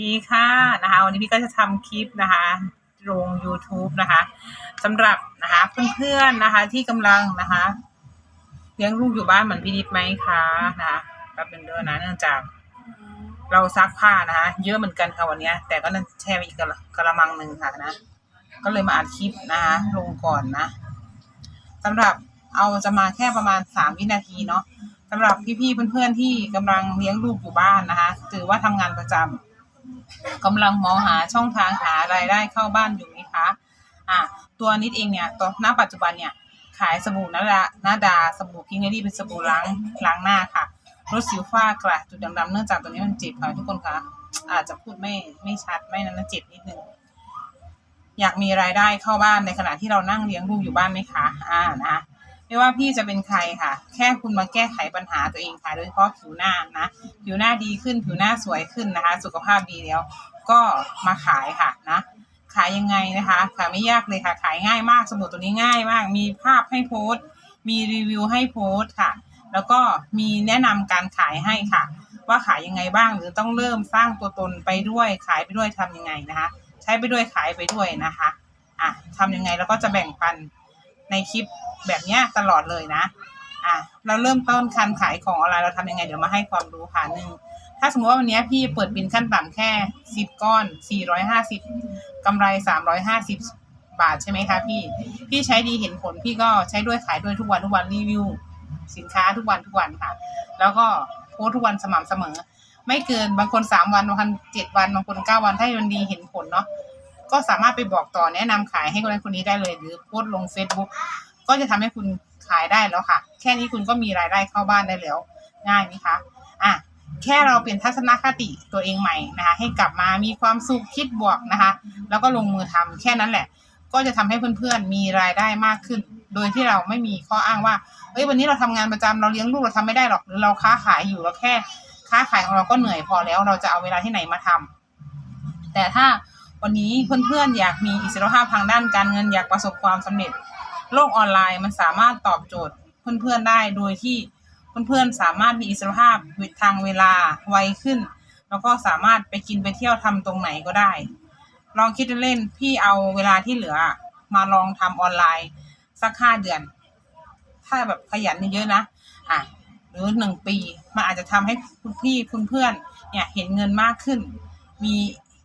ดีค่ะนะคะวันนี้พี่ก็จะทำคลิปนะคะลง YouTube นะคะสำหรับนะคะเพื่อนๆนะคะที่กำลังนะคะเลี้ยงลูกอยู่บ้านเหมือนพี่นิดไหมคะนะคะก็เป็นเรื่องนะเนื่องจาก เราซักผ้านะคะเยอะเหมือนกันค่ะวันนี้ แต่ก็นั่นแช่ไปอีกกระกระมังหนึ่งค่ะนะก็เลยมาอัดคลิปนะคะลงก่อนนะสำหรับเอาจะมาแค่ประมาณสามวินาทีเนาะสำหรับพี่ๆเพื่อนๆที่กำลังเลี้ยงลูกอยู่บ้านนะคะถือว่าทำงานประจำ กำลังมองหาช่องทางหารายได้เข้าบ้านอยู่ไหมคะอะตัวนิดเองเนี่ยตอนณปัจจุบันเนี่ยขายสบู่นาดานาดาสบู่พิงเกอรี่เป็นสบู่ล้างล้างหน้าค่ะลดสิวฝ้ากระจุดดำๆเนื่องจากตัวนี้มันเจ็บค่ะทุกคนคะอาจจะพูดไม่ไม่ชัดไม่นั้นนะเจ็บนิดนึงอยากมีรายได้เข้าบ้านในขณะที่เรานั่งเลี้ยงลูกอยู่บ้านไหมคะ อ่านะ ไม่ว่าพี่จะเป็นใครค่ะ แค่คุณมาแก้ไขปัญหาตัวเองค่ะ โดยเฉพาะผิวหน้านะ ผิวหน้าดีขึ้น ผิวหน้าสวยขึ้นนะคะ สุขภาพดีแล้ว ก็มาขายค่ะนะ ขายยังไงนะคะ ขายไม่ยากเลยค่ะ ขายง่ายมาก สมุดตัวนี้ง่ายมาก มีภาพให้โพสต์ มีรีวิวให้โพสต์ค่ะ แล้วก็มีแนะนำการขายให้ค่ะ ว่าขายยังไงบ้าง หรือต้องเริ่มสร้างตัวตนไปด้วย ขายไปด้วยทำยังไงนะคะ ใช้ไปด้วยขายไปด้วยนะคะ อะทำยังไงแล้วก็จะแบ่งปัน ในคลิปแบบเนี้ยตลอดเลยนะ อะเราเริ่มต้นการขายของออนไลน์เราทำยังไง เดี๋ยวมาให้ความรู้ค่ะหนึ่งถ้าสมมติว่าวันเนี้ยพี่เปิดบินขั้นต่ำแค่สิบก้อนสี่ร้อยห้าสิบกำไรสามร้อยห้าสิบบาทใช่ไหมคะพี่ พี่ใช้ดีเห็นผลพี่ก็ใช้ด้วยขายด้วยทุกวันทุกวันรีวิว สินค้าทุกวันทุกวันค่ะ แล้วก็โพสทุกวันสม่ำเสมอ ไม่เกินบางคนสามวันบางคนเจ็ดวันบางคนเก้าวันถ้ามันดีเห็นผลเนาะ ก็สามารถไปบอกต่อแนะนำขายให้คนนั้นคนนี้ได้เลย หรือโพสต์ลง Facebook ก็จะทำให้คุณขายได้แล้วค่ะ แค่นี้คุณก็มีรายได้เข้าบ้านได้แล้ว ง่ายไหมคะอะแค่เราเปลี่ยนทัศนคติตัวเองใหม่นะคะ ให้กลับมามีความสุขคิดบวกนะคะ แล้วก็ลงมือทำแค่นั้นแหละ ก็จะทำให้เพื่อนๆมีรายได้มากขึ้น โดยที่เราไม่มีข้ออ้างว่าเอ้ยวันนี้เราทำงานประจำเราเลี้ยงลูกเราทำไม่ได้หรอกหรือเราค้าขายอยู่เราแค่ค้าขายของเราก็เหนื่อยพอแล้ว เราจะเอาเวลาที่ไหนมาทำแต่ถ้า วันนี้เพื่อนๆอยากมีอิสรภาพทางด้านการเงินอยากประสบความสำเร็จ โลกออนไลน์มันสามารถตอบโจทย์เพื่อนๆได้โดยที่เพื่อนๆสามารถมีอิสรภาพทางเวลาไวขึ้น แล้วก็สามารถไปกินไปเที่ยวทำตรงไหนก็ได้ ลองคิดเล่นพี่เอาเวลาที่เหลือมาลองทำออนไลน์สักห้าเดือน ถ้าแบบขยันเยอะๆนะอะหรือหนึ่งปี มันอาจจะทำให้คุณพี่คุณเพื่อนเนี่ยเห็นเงินมากขึ้น มี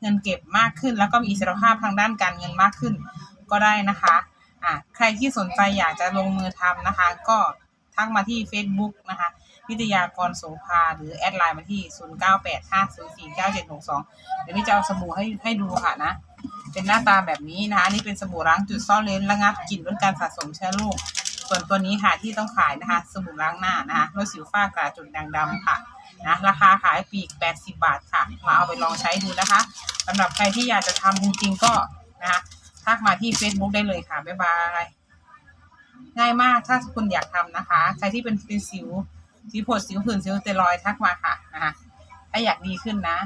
เงินเก็บมากขึ้น แล้วก็มีอิสรภาพทางด้านการเงินมากขึ้น ก็ได้นะคะอะใครที่สนใจอยากจะลงมือทำนะคะ ก็ทักมาที่ Facebook นะคะวิทยากรโสภาหรือแอดไลน์มาที่ 0985049762 เดี๋ยวพี่จะเอาสบู่ให้ให้ดูค่ะนะ เป็นหน้าตาแบบนี้นะคะ นี่เป็นสบู่ล้างจุดซ่อนเลนระงับกลิ่นลดการสะสมเชื้อโรค ส่วนตัวนี้ค่ะที่ต้องขายนะคะ สบู่ล้างหน้านะคะลดสิวฝ้ากระจุดด่างดำค่ะนะราคาขายปีก 80 บาทค่ะ มาเอาไปลองใช้ดูนะคะ สำหรับใครที่อยากจะทำจริงๆก็นะคะทักมาที่ Facebook ได้เลยค่ะ บ๊ายบาย ง่ายมากถ้าคุณอยากทำนะคะ ใครที่เป็นเป็นสิวสิวผดสิวผื่นสิวเตลอยทักมาค่ะนะคะถ้าอยากดีขึ้นนะ